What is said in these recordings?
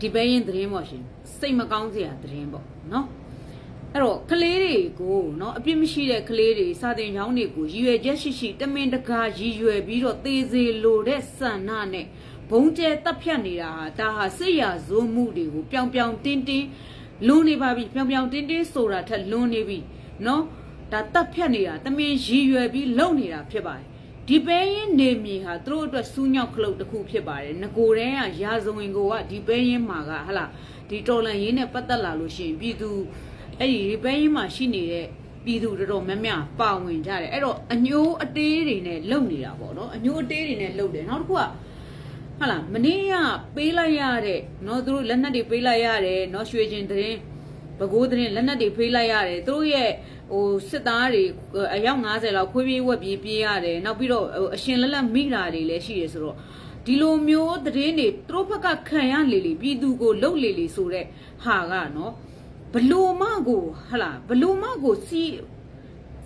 ဒီပဲရင်သတင်းပေါ့ရှင်စိတ်မကောင်းစရာသတင်းပေါ့နော်အဲ့တော့ကလေးတွေကိုနော်အပြစ်မရှိတဲ့ကလေးတွေစာတင်ချောင်းတွေကိုရည်ရွယ်ချက်ရှိရှိတမင်တကာရည်ရွယ်ပြီးတော့သေစေလိုတဲ့ဆန္ဒနဲ့ဘုံကျဲတပ်ဖြတ်နေတာဟာဒါဟာစစ်ရာဇိုးမှုတွေကိုပြောင်ပြောင်တင်းတင်းလွန်နေပါပြီပြောင်ပြောင်တင်းတင်းဆိုတာထက်လွန်နေပြီနော်ဒါတပ်ဖြတ်နေတာတမင်ရည်ရွယ်ပြီးလုပ်နေတာဖြစ်ပါတယ် ဒီပဲရင်နေမြေဟာသူတို့အတွက်စူးညောက်ခလုတ်တစ်ခုဖြစ်ပါတယ်ငကိုတန်းကရာဇဝင်ကိုကဒီပဲရင်မှာကဟလာဒီတော်လန်ရင်းနဲ့ပတ်သက်လာလို့ရှိရင်ပြည်သူအဲ့ဒီဒီပဲရင်မှာရှိနေတဲ့ပြည်သူတော်တော်များများပါဝင်ကြတယ်အဲ့တော့အညိုးအတေးတွေနဲ့လုံနေတာပေါ့နော်အညိုးအတေးတွေနဲ့လုံတယ်နောက်တစ်ခုကဟာလာမနေ့ကပေးလိုက်ရတဲ့เนาะသူတို့လက်နက်တွေပေးလိုက်ရတယ်เนาะရွှေကျင်သတင်းဘကိုးသတင်းလက်နက်တွေဖေးလိုက်ရတယ်သူတို့ရဲ့ ဟိုစစ်သားတွေအယောက်90လောက်ခွေးပြေးဝက်ပြေးပြေးရတယ်နောက်ပြီးတော့ဟိုအရှင်လက်လက်မိတာတွေလည်းရှိတယ်ဆိုတော့ဒီလိုမျိုးသတင်းတွေသူတို့ဘက်ကခံရလေလေပြည်သူကိုလှုပ်လေလေဆိုတဲ့ဟာကနော်ဘလို့မကိုဟလာဘလို့မကိုစီး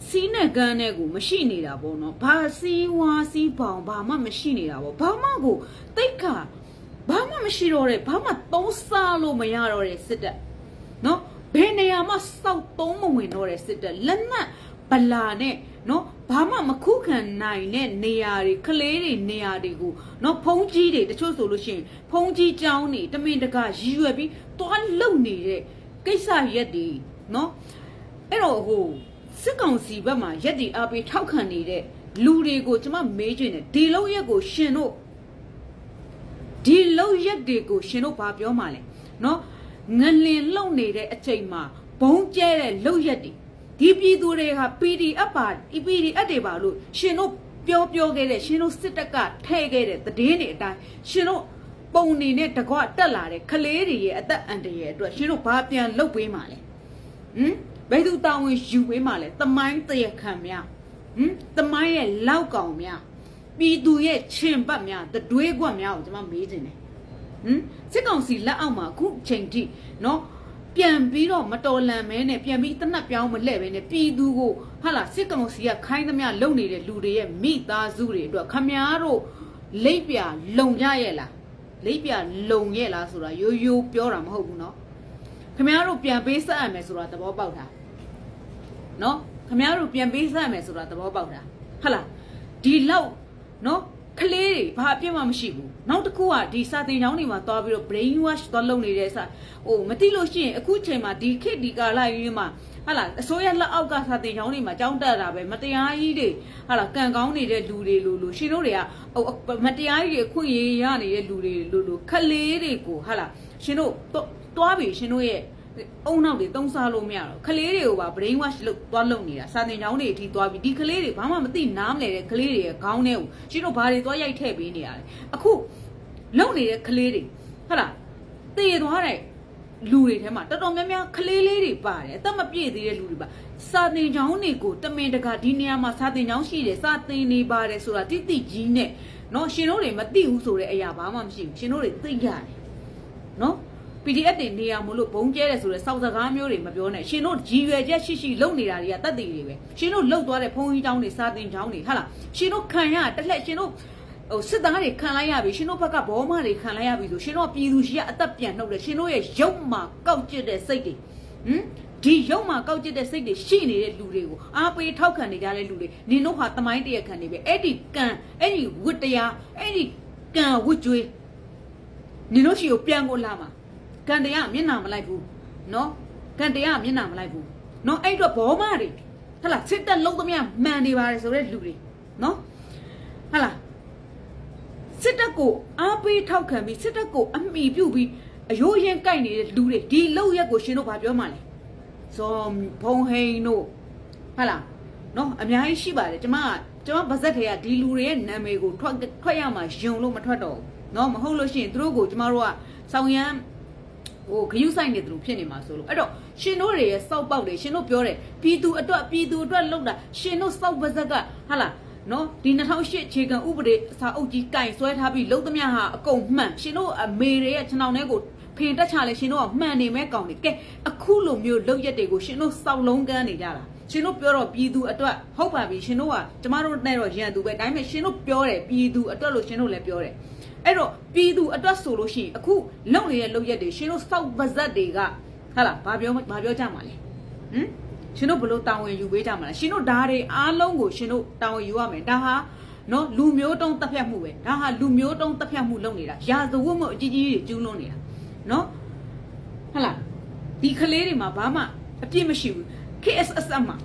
စီးနဲ့ကန်းနဲ့ကိုမရှိနေတာပေါ့နော်ဘာစီးဝါစီးပေါင်ဘာမှမရှိနေတာပေါ့ဘာမှကိုတိတ်ခါဘာမှမရှိတော့တဲ့ဘာမှသုံးစားလို့မရတော့တဲ့စစ်တပ်နော် ဘယ်နေရာမှစောက်သုံးမဝင်တော့တဲ့စစ်တပ်လက်နက်ဗလာနဲ့နော်ဘာမှမခုခံနိုင်တဲ့နေရာတွေကလေးတွေနေရာတွေကိုနော်ဖုံးကြီးတွေတချို့ဆိုလို့ရှိရင်ဖုံးကြီးကြောင်းတွေတမင်တကာရည်ရွယ်ပြီးတွားလုံနေတဲ့ကိစ္စရက်တွေနော်အဲ့တော့ဟိုစစ်ကောင်စီဘက်မှာရက်ဒီအားပေးထောက်ခံနေတဲ့လူတွေကိုကျွန်မမေးချင်တယ်ဒီလောက်ရက်ကိုရှင်တို့ဒီလောက်ရက်တွေကိုရှင်တို့ဘာပြောမှလဲနော် ငလင်လုံနေတဲ့အချိန်မှာဘုံကျဲတဲ့လောက်ရက်တွေဒီပြည်သူတွေက PDF ပါ PDF တွေပါလို့ရှင်တို့ပြောပြောခဲ့တဲ့ရှင်တို့စစ်တပ်ကထဲ့ခဲ့တဲ့သတင်းတွေအတိုင်းရှင်တို့ပုံနေနဲ့တကွတက်လာတဲ့ကလေးတွေရဲ့အသက်အန္တရာယ်အတွက်ရှင်တို့ဘာပြန်လုပ်ပေးမှလဲဟမ်ဘယ်သူတောင်းဝင်ယူပေးမှလဲတမိုင်းတရခံများဟမ်တမိုင်းရဲ့လောက်ကောင်များပြည်သူရဲ့ချင်ပတ်များတတွေးကွက်များကိုကျွန်မမေးချင်တယ် ဟမ်စစ်ကောင်စီလက်အောက်မှာအခုချိန်ထိနော်ပြန်ပြီးတော့မတော်လန်မဲနဲ့ပြန်ပြီးတနတ်ပြောင်းမလှဲ့ပဲနဲ့ပြည်သူကိုဟာလာစစ်ကောင်စီကခိုင်းသမျှလုံနေတဲ့လူတွေရဲ့မိသားစုတွေအတွက်ခမားတို့လိပ်ပြလုံကြရဲ့လားလိပ်ပြလုံရဲ့လားဆိုတာရိုးရိုးပြောတာမဟုတ်ဘူးเนาะခမားတို့ပြန်ပေးဆက်ရမယ်ဆိုတာသဘောပေါက်တာเนาะခမားတို့ပြန်ပေးဆက်ရမယ်ဆိုတာသဘောပေါက်တာဟုတ်လားဒီလောက်เนาะ ကလေးတွေဘာအပြစ်မှမရှိဘူးနောက်တစ်ခုကဒီစာတင်ချောင်းတွေမှာသွားပြီးတော့ brain wash သွားလုပ်နေတဲ့စာဟိုမသိလို့ရှိရင်အခုချိန်မှာဒီခေတ်ဒီကာလကြီးမှာဟာလာအစိုးရလက်အောက်ကစာတင်ချောင်းတွေမှာကြောင်းတက်တာပဲမတရားကြီးတွေဟာလာကံကောင်းနေတဲ့လူတွေလို့လို့ရှင်တို့တွေကဟိုမတရားကြီးတွေအခွင့်အရေးရနေတဲ့လူတွေလို့လို့ခလေးတွေကိုဟာလာရှင်တို့တွားပြီရှင်တို့ရဲ့ အုံနောက်တွေတုံးစားလို့မရတော့ခလေးတွေကိုပါ brain wash လုပ်သွားလုပ်နေတာစာတင်ချောင်းတွေအထိသွားပြီးဒီခလေးတွေဘာမှမသိနားမလဲတဲ့ခလေးတွေရဲ့ခေါင်းထဲကိုရှင်တို့ဘာတွေသွားရိုက်ထည့်ပေးနေရလဲအခုလုံနေတဲ့ခလေးတွေဟုတ်လားတည်သွားတဲ့လူတွေထဲမှာတော်တော်များများခလေးလေးတွေပါတယ်အသက်မပြည့်သေးတဲ့လူတွေပါစာတင်ချောင်းတွေကိုတမင်တကာဒီနေရာမှာစာတင်ချောင်းရှိတယ်စာတင်နေပါတယ်ဆိုတာတိတိကြီးနဲ့เนาะရှင်တို့တွေမသိဘူးဆိုတဲ့အရာဘာမှမရှိဘူးရှင်တို့တွေသိရတယ်เนาะ PDF တွေနေရမလို့ဘုံကျဲတယ်ဆိုတော့စောက်စကားမျိုးတွေမပြောနဲ့ရှင်တို့ရည်ရွယ်ချက်ရှိရှိလုပ်နေတာတွေကတတ်တည်တွေပဲရှင်တို့လှုပ်သွားတဲ့ဘုံကြီးတောင်းတွေစာတင်ချောင်းတွေဟာလားရှင်တို့ခံရတက်လက်ရှင်တို့ဟိုစစ်သားတွေခံလိုက်ရပြီရှင်တို့ဘက်ကဘောမတွေခံလိုက်ရပြီဆိုရှင်တို့ပြည်သူရှိကအသက်ပြန်နှုတ်တယ်ရှင်တို့ရဲ့ရုပ်မှာကောက်ကျစ်တဲ့စိတ်တွေဟမ်ဒီရုပ်မှာကောက်ကျစ်တဲ့စိတ်တွေရှိနေတဲ့လူတွေကိုအားပေးထောက်ခံနေကြတဲ့လူတွေနင်တို့ဟာတမိုင်းတရခံနေပဲအဲ့ဒီကံအဲ့ဒီဝတ္တရားအဲ့ဒီကံဝတ်ကြွေးနင်တို့ရှိကိုပြန်ကိုလာမှာ ကန်တရားမျက်နှာမလိုက်ဘူးနော်ကန်တရားမျက်နှာမလိုက်ဘူးနော်အဲ့တော့ဘောမတွေဟလာစစ်တက်လုံးသမျှမှန်နေပါတယ်ဆိုတဲ့လူတွေနော်ဟလာစစ်တပ်ကိုအားပေးထောက်ခံပြီးစစ်တပ်ကိုအမိပြုပြီးအယိုးရင်ကြိုက်နေတဲ့လူတွေဒီလောက်ရက်ကိုရှင်တို့ဘာပြောမှလဲဇော်ဘုံဟိန်တို့ဟလာနော်အများကြီးရှိပါတယ်ကျမကကျမဗဇက်ထဲကဒီလူတွေရဲ့နာမည်ကိုထွက်ထွက်ရမှာယုံလို့မထွက်တော့ဘူးနော်မဟုတ်လို့ရှိရင်သူတို့ကိုကျမတို့ကဆောင်းရမ်း ဟိုဂယုဆိုင်နေသူဖြစ်နေမှာဆိုလို့အဲ့တော့ရှင်တို့တွေရဲ့စောက်ပေါက်တွေရှင်တို့ပြောတယ်ပြည်သူအတွက်ပြည်သူအတွက်လုပ်တာရှင်တို့စောက်ပါဇက်ကဟာလားနော်ဒီ2008အခြေခံဥပဒေစာအုပ်ကြီးကင်ဆွဲထားပြီးလုံးသမျှဟာအကုန်မှန်ရှင်တို့အမေတွေရဲ့ခြံောင်ထဲကိုဖင်တက်ချလဲရှင်တို့ကမှန်နေမဲ့ကောင်တွေကဲအခုလိုမျိုးလုပ်ရက်တွေကိုရှင်တို့စောက်လုံးကန်းနေကြတာရှင်တို့ပြောတော့ပြည်သူအတွက်ဟုတ်ပါပြီရှင်တို့ကကျမတို့နဲ့တော့ရန်သူပဲဒါပေမဲ့ရှင်တို့ပြောတယ်ပြည်သူအတွက်လို့ရှင်တို့လည်းပြောတယ် အဲ့တော့ပြည်သူအတွက်ဆိုလို့ရှိရင်အခုလုံနေတဲ့လုံရက်တွေရှင်တို့စောက်ပါဇက်တွေကဟာလားဘာပြောဘာပြောကြမှာလဲဟမ်ရှင်တို့ဘလို့တာဝန်ယူပေးကြမှာလဲရှင်တို့ဓာတ်တွေအားလုံးကိုရှင်တို့တာဝန်ယူရမယ်ဒါဟာနော်လူမျိုးတုံးတက်ဖြတ်မှုပဲဒါဟာလူမျိုးတုံးတက်ဖြတ်မှုလုပ်နေတာရာဇဝတ်မှုအကြီးကြီးတွေကျူးလွန်နေတာနော်ဟုတ်လားဒီကလေးတွေမှာဘာမှအပြစ်မရှိဘူး KSS မှာ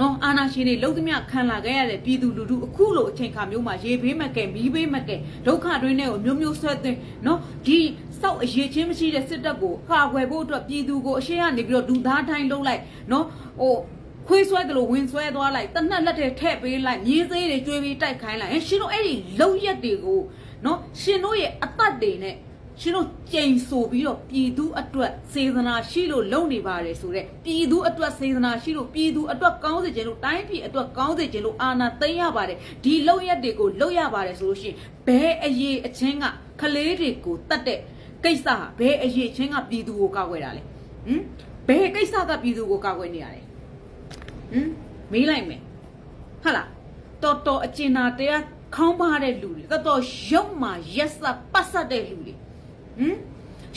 နော်အာနာရှင်တွေလုံသမျှခံလာခဲ့ရတဲ့ပြည်သူလူထုအခုလိုအချိန်ခါမျိုးမှာရေဘေးမကဲမီးဘေးမကဲဒုက္ခတွင်းတွေကိုမျိုးမျိုးဆွဲသွင်းနော်ဒီစောက်အရေးချင်းမရှိတဲ့စစ်တပ်ကိုကာကွယ်ဖို့အတွက်ပြည်သူကိုအရှေ့ကနေပြီးတော့ဒူသားတိုင်းလုံးလိုက်နော်ဟိုခွေးဆွဲတယ်လို့ဝင်ဆွဲသွားလိုက်တနက်လက်တွေထည့်ပေးလိုက်မြေးသေးတွေကျွေးပြီးတိုက်ခိုင်းလိုက်ဟင်ရှင်တို့အဲ့ဒီလုံရက်တွေကိုနော်ရှင်တို့ရဲ့အသက်တွေနဲ့ ရှင်တို့ကြိမ်ဆိုပြီးတော့ပြည်သူအတွက်စေတနာရှိလို့လုံနေပါတယ်ဆိုတော့ပြည်သူအတွက်စေတနာရှိလို့ပြည်သူအတွက်ကောင်းစေခြင်းလို့တိုင်းပြည်အတွက်ကောင်းစေခြင်းလို့အာဏာသိမ်းရပါတယ်ဒီလုံရက်တွေကိုလုံရပါတယ်ဆိုလို့ရှိရင်ဘဲအရေးအချင်းကကလေးတွေကိုတတ်တဲ့ကိစ္စဟာဘဲအရေးချင်းကပြည်သူကိုကောက်ွယ်တာလေဟမ်ဘဲကိစ္စကပြည်သူကိုကောက်ွယ်နေရတယ်ဟမ်မေးလိုက်မယ်ဟာလားတော်တော်အကျဉ်းသာတရားခေါင်းပါတဲ့လူတွေတော်တော်ရုပ်မာရက်စပတ်ဆက်တဲ့လူတွေ ဟမ်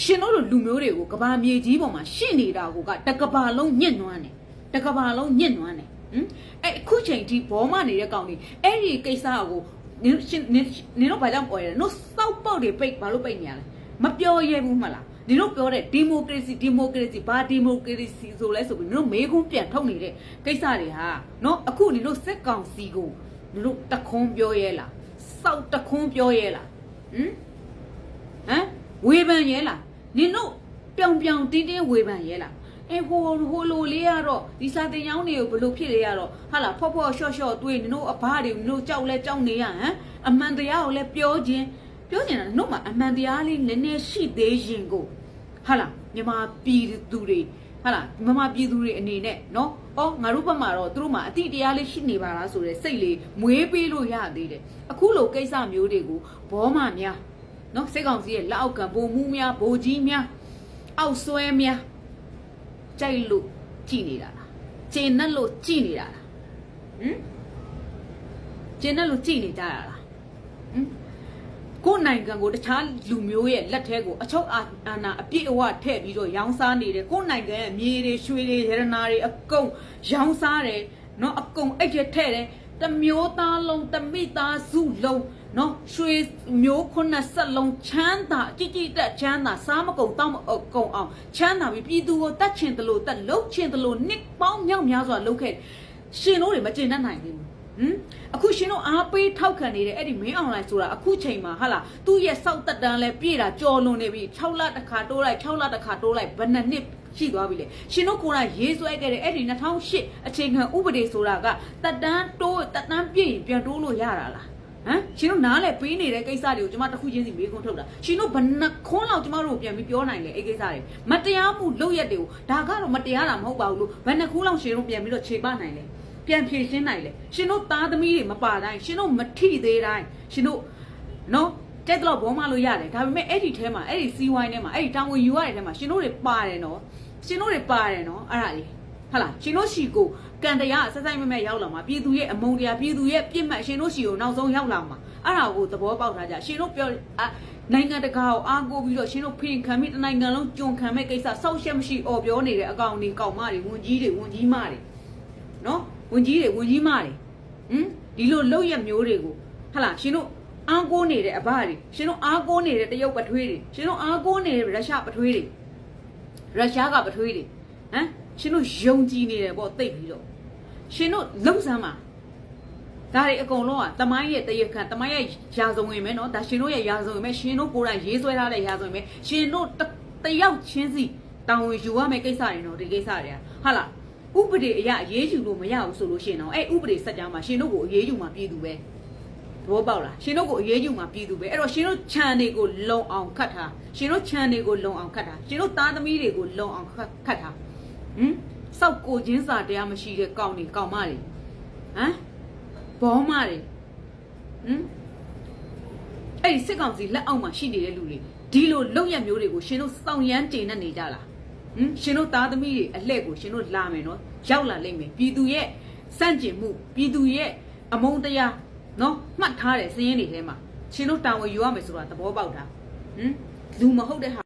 ရှင်တို့လိုလူမျိုးတွေကိုကဘာမြေကြီးပေါ်မှာရှင့်နေတာကိုကတကဘာလုံးညှင့်နွမ်းတယ်တကဘာလုံးညှင့်နွမ်းတယ်ဟမ်အဲ့အခုချိန်ထိဘောမနေတဲ့ကောင်တွေအဲ့ဒီကိစ္စကိုနင်ရှင်နင်နင်တို့ဘာကြောင့်ပေါ်ရလဲနို့စောက်ပေါက်တွေပိတ်ဘာလို့ပိတ်နေရလဲမပြောရဲဘူးမလားဒီတို့ပြောတဲ့ဒီမိုကရေစီဒီမိုကရေစီဘာဒီမိုကရေစီဆိုလဲဆိုပြီးတို့မေးခွန်းပြန်ထုတ်နေတဲ့ကိစ္စတွေဟာနော်အခုဒီတို့စစ်ကောင်စီကိုတို့တခွန်းပြောရဲလားစောက်တခွန်းပြောရဲလားဟမ်ဟမ် ဝေဖန်ရဲလားနင်တို့ပြောင်ပြောင်တင်းတင်းဝေဖန်ရဲလားအဲဟိုဟိုလိုလေးကတော့ဒီစာတင်ရောင်းတွေကိုဘလို့ဖြစ်လေရတော့ဟာလာဖော့ဖော့ရှော့ရှော့တွေးနင်တို့အဘတွေနင်တို့ကြောက်လဲကြောက်နေရဟမ်အမှန်တရားကိုလည်းပြောခြင်းပြောချင်တာတို့မှာအမှန်တရားလေးနည်းနည်းရှိသေးရင်ကိုဟာလာမြန်မာပြည်သူတွေဟာလာမြန်မာပြည်သူတွေအနေနဲ့နော်အော်ငါတို့ဘက်မှာတော့သူတို့မှာအတိတရားလေးရှိနေပါလားဆိုတဲ့စိတ်လေးမွေးပေးလို့ရသေးတယ်အခုလိုကိစ္စမျိုးတွေကိုဘောမများ နော်စစ်ကောင်စီရဲ့လက်အောက်ကဗိုလ်မှူးများဗိုလ်ကြီးများအောက်ဆွဲများကြိုက်လို့ကြည်နေတာလားကျင်းနဲ့လို့ကြည်နေတာလားဟမ်ကျင်းနဲ့လို့ကြည်နေကြတာလားဟမ်ကိုနိုင်ငံကိုတခြားလူမျိုးရဲ့လက်ထဲကိုအချုပ်အာဏာအပြည့်အဝထည့်ပြီးတော့ရောင်းစားနေတယ်ကိုနိုင်ငံရဲ့မြေတွေရွှေတွေရတနာတွေအကုန်ရောင်းစားတယ်နော်အကုန်အဲ့ရထည့်တယ်တမျိုးသားလုံးတမိသားစုလုံး နော်ရွှေမျိုးခုနှစ်ဆက်လုံးချမ်းသာကြည်ကြည်တက်ချမ်းသာစားမကုန်တောက်မကုန်အောင်ချမ်းသာပြီးပြည်သူကိုတတ်ချင်တယ်လို့တတ်လှုပ်ချင်တယ်လို့နှစ်ပေါင်းမြောက်များစွာလှုပ်ခဲ့ရှင်တို့တွေမကျင်တတ်နိုင်ဘူးဟမ်အခုရှင်တို့အားပေးထောက်ခံနေတဲ့အဲ့ဒီမင်းအွန်လိုင်းဆိုတာအခုချိန်မှာဟာလာသူ့ရဲ့စောက်တက်တန်းလဲပြည့်တာကြော်လွန်နေပြီ6လတစ်ခါတိုးလိုက်6လတစ်ခါတိုးလိုက်ဘယ်နှစ်နှစ်ရှိသွားပြီလေရှင်တို့ကိုယ်တိုင်ရေးဆွဲခဲ့တဲ့အဲ့ဒီ2008အချိန်ခံဥပဒေဆိုတာကတက်တန်းတိုးတက်တန်းပြည့်ရင်ပြန်တိုးလို့ရတာလား ဟမ်ရှင်တို့နားလဲပေးနေတဲ့ကိစ္စတွေကိုကျွန်မတစ်ခုချင်းစီမေးခွန်းထုတ်တာရှင်တို့ဘယ်နှခွန်းလောက်ကျွန်မတို့ပြန်ပြီးပြောနိုင်လဲအဲ့ကိစ္စတွေမတရားမှုလုပ်ရက်တွေကိုဒါကတော့မတရားတာမဟုတ်ပါဘူးလို့ဘယ်နှခုလောက်ရှင်တို့ပြန်ပြီးတော့ခြေပနိုင်လဲပြန်ဖြေရှင်းနိုင်လဲရှင်တို့သားသမီးတွေမပါတိုင်းရှင်တို့မထိသေးတိုင်းရှင်တို့နော်တက်တော့ဘောမလို့ရတယ်ဒါပေမဲ့အဲ့ဒီထဲမှာအဲ့ဒီစီဝိုင်းထဲမှာအဲ့ဒီတောင်ဝင်ယူရတဲ့ထဲမှာရှင်တို့တွေပါတယ်နော်ရှင်တို့တွေပါတယ်နော်အဲ့ဒါလေးဟာလားရှင်တို့ရှိကို ကန်တရားဆက်ဆိုင်မမဲ့ရောက်လာမှာပြည်သူရဲ့အမုန်းတရားပြည်သူရဲ့ပြစ်မှတ်ရှင်တို့ရှိကိုနောက်ဆုံးရောက်လာမှာအဲ့ဒါကိုသဘောပေါက်ထားကြရှင်တို့ပြောအာနိုင်ငံတကာကိုအားကိုးပြီးတော့ရှင်တို့ဖိရင်ခံပြီးတနိုင်ငံလုံးကြုံခံမဲ့ကိစ္စစောက်ရှက်မရှိအော်ပြောနေတဲ့အကောင်တွေကောင်မတွေဝန်ကြီးတွေဝန်ကြီးမတွေနော်ဝန်ကြီးတွေဝန်ကြီးမတွေဟမ်ဒီလိုလောက်ရမျိုးတွေကိုဟလာရှင်တို့အားကိုးနေတဲ့အဘတွေရှင်တို့အားကိုးနေတဲ့တရုတ်ပထွေးတွေရှင်တို့အားကိုးနေတဲ့ရုရှားပထွေးတွေရုရှားကပထွေးတွေဟမ်ရှင်တို့ယုံကြည်နေတယ်ပေါ့သိပြီးတော့ ရှင်တို့လုံဆန်းမှာဒါတွေအကုန်လုံးကတမိုင်းရဲ့တရခန့်တမိုင်းရဲ့ယာစုံဝင်မယ်နော်ဒါရှင်တို့ရဲ့ယာစုံဝင်မယ်ရှင်တို့ကိုယ်တိုင်ရေးဆွဲထားတဲ့ယာစုံဝင်မယ်ရှင်တို့တယောက်ချင်းစီတောင်းဝင်ယူရမယ့်ကိစ္စတွေနော်ဒီကိစ္စတွေကဟာလားဥပဒေအရအရေးယူလို့မရဘူးဆိုလို့ရှင်တော့အဲ့ဥပဒေစက်ကြောင်းမှာရှင်တို့ကိုအရေးယူမှာပြည်သူပဲသဘောပေါက်လားရှင်တို့ကိုအရေးယူမှာပြည်သူပဲအဲ့တော့ရှင်တို့ခြံတွေကိုလုံအောင်ခတ်ထားရှင်တို့ခြံတွေကိုလုံအောင်ခတ်ထားရှင်တို့သားသမီးတွေကိုလုံအောင်ခတ်ထားဟမ် စောက်ကိုချင်းစာတရားမရှိတဲ့ကောင်တွေကောင်မတွေဟမ်ဘောမတွေဟမ်အဲ့ဒီစစ်ကောင်စီလက်အောက်မှာရှိနေတဲ့လူတွေဒီလိုလုံရမျိုးတွေကိုရှင်တို့စောင့်ရမ်းတင်နေကြလားဟမ်ရှင်တို့သားသမီးတွေအလှဲ့ကိုရှင်တို့လာမယ်နော်ရောက်လာလိမ့်မယ်ပြည်သူရဲ့စန့်ကျင်မှုပြည်သူရဲ့အမုန်းတရားနော်မှတ်ထားတဲ့စည်ရင်းတွေထဲမှာရှင်တို့တာဝန်ယူရမယ်ဆိုတာသဘောပေါက်တာဟမ်လူမဟုတ်တဲ့ဟာ